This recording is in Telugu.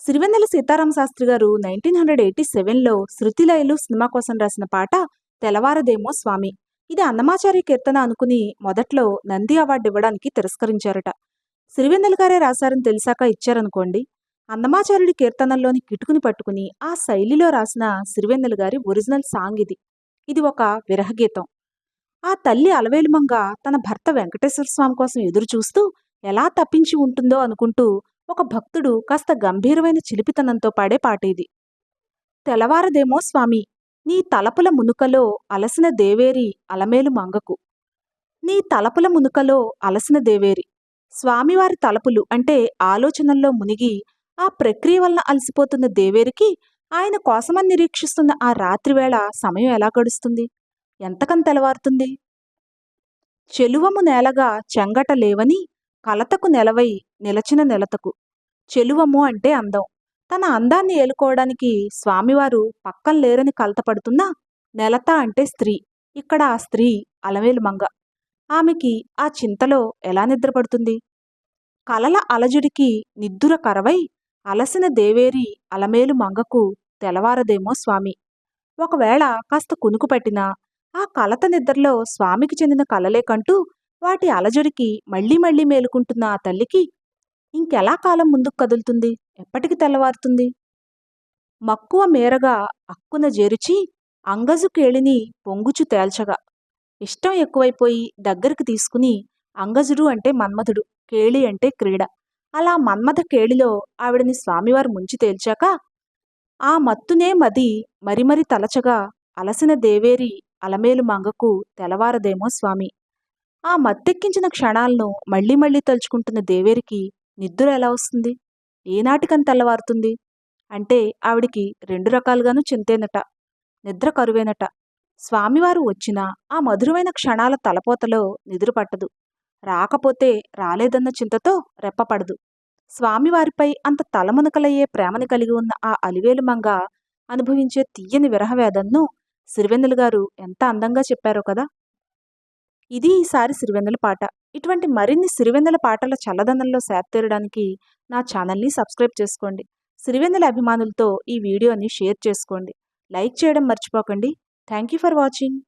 సిరివెన్నెల సీతారామ శాస్త్రి గారు నైన్టీన్ హండ్రెడ్ ఎయిటీ సెవెన్లో శృతిలయలు సినిమా కోసం రాసిన పాట తెలవారదేమో స్వామి. ఇది అన్నమాచారి కీర్తన అనుకుని మొదట్లో నంది అవార్డు ఇవ్వడానికి తిరస్కరించారట. సిరివెన్నెల గారే రాశారని తెలిసాక ఇచ్చారనుకోండి. అన్నమాచార్యుడి కీర్తనల్లోని కిటుకుని పట్టుకుని ఆ శైలిలో రాసిన సిరివెన్నెల గారి ఒరిజినల్ సాంగ్ ఇది. ఇది ఒక విరహగీతం. ఆ తల్లి అలవేలుమంగ తన భర్త వెంకటేశ్వర స్వామి కోసం ఎదురు చూస్తూ ఎలా తప్పించి ఉంటుందో అనుకుంటూ ఒక భక్తుడు కాస్త గంభీరమైన చిలిపితనంతో పాడే పాట ఇది. తెలవారదేమో స్వామి నీ తలపుల మునుకలో అలసిన దేవేరి అలమేలు మంగకు. నీ తలపుల మునుకలో అలసిన దేవేరి. స్వామివారి తలపులు అంటే ఆలోచనల్లో మునిగి ఆ ప్రక్రియ వలన అలసిపోతున్న దేవేరికి ఆయన కోసమని నిరీక్షిస్తున్న ఆ రాత్రివేళ సమయం ఎలా గడుస్తుంది? ఎంతకం తెలవారుతుంది చెలువము నేలగా చెంగట లేవని కలతకు నెలవై నిలచిన నెలతకు. చెలువము అంటే అందం. తన అందాన్ని ఏలుకోవడానికి స్వామివారు పక్కన లేరని కలతపడుతున్నా నెలత అంటే స్త్రీ. ఇక్కడ ఆ స్త్రీ అలవేలు మంగ. ఆమెకి ఆ చింతలో ఎలా నిద్రపడుతుంది? కలల అలజడికి నిద్దుర కరవై అలసిన దేవేరి అలమేలు మంగకు తెలవారదేమో స్వామి. ఒకవేళ కాస్త కునుకు పట్టినా ఆ కలత నిద్రలో స్వామికి చెందిన కలలే కంటూ వాటి అలజడికి మళ్ళీ మళ్ళీ మేలుకుంటున్న ఆ తల్లికి ఇంకెలా కాలం ముందుకు కదులుతుంది? ఎప్పటికి తెల్లవారుతుంది? మక్కువ మేరగా అక్కున జేరుచి అంగజు కేళిని పొంగుచు తేల్చగా ఇష్టం ఎక్కువైపోయి దగ్గరికి తీసుకుని అంగజుడు అంటే మన్మథుడు కేళి అంటే క్రీడ. అలా మన్మథ కేళిలో ఆవిడని స్వామివారు ముంచి తేల్చాక ఆ మత్తునే మది మరిమరి తలచగా అలసిన దేవేరి అలమేలు మంగకు తెలవారదేమో స్వామి. ఆ మత్తెక్కించిన క్షణాలను మళ్ళీ మళ్ళీ తలుచుకుంటున్న దేవేరికి నిద్ర ఎలా వస్తుంది? ఏనాటికని తెల్లవారుతుంది? అంటే ఆవిడికి రెండు రకాలుగాను చింతేనట నిద్ర కరువేనట. స్వామివారు వచ్చినా ఆ మధురమైన క్షణాల తలపోతలో నిద్ర పట్టదు. రాకపోతే రాలేదన్న చింతతో రెప్పపడదు. స్వామివారిపై అంత తలమునకలయ్యే ప్రేమని కలిగి ఉన్న ఆ అలివేలు మంగ అనుభవించే తీయని విరహవేదన్ను సిరివెన్నెల గారు ఎంత అందంగా చెప్పారో కదా! ఇది ఈసారి సిరివెన్నెల పాట. ఇటువంటి మరిన్ని సిరివెన్నెల పాటల చల్లదనంలో సేత్తీరడానికి నా ఛానల్ని సబ్స్క్రైబ్ చేసుకోండి. సిరివెన్నెల అభిమానులతో ఈ వీడియోని షేర్ చేసుకోండి. లైక్ చేయడం మర్చిపోకండి. Thank you for watching.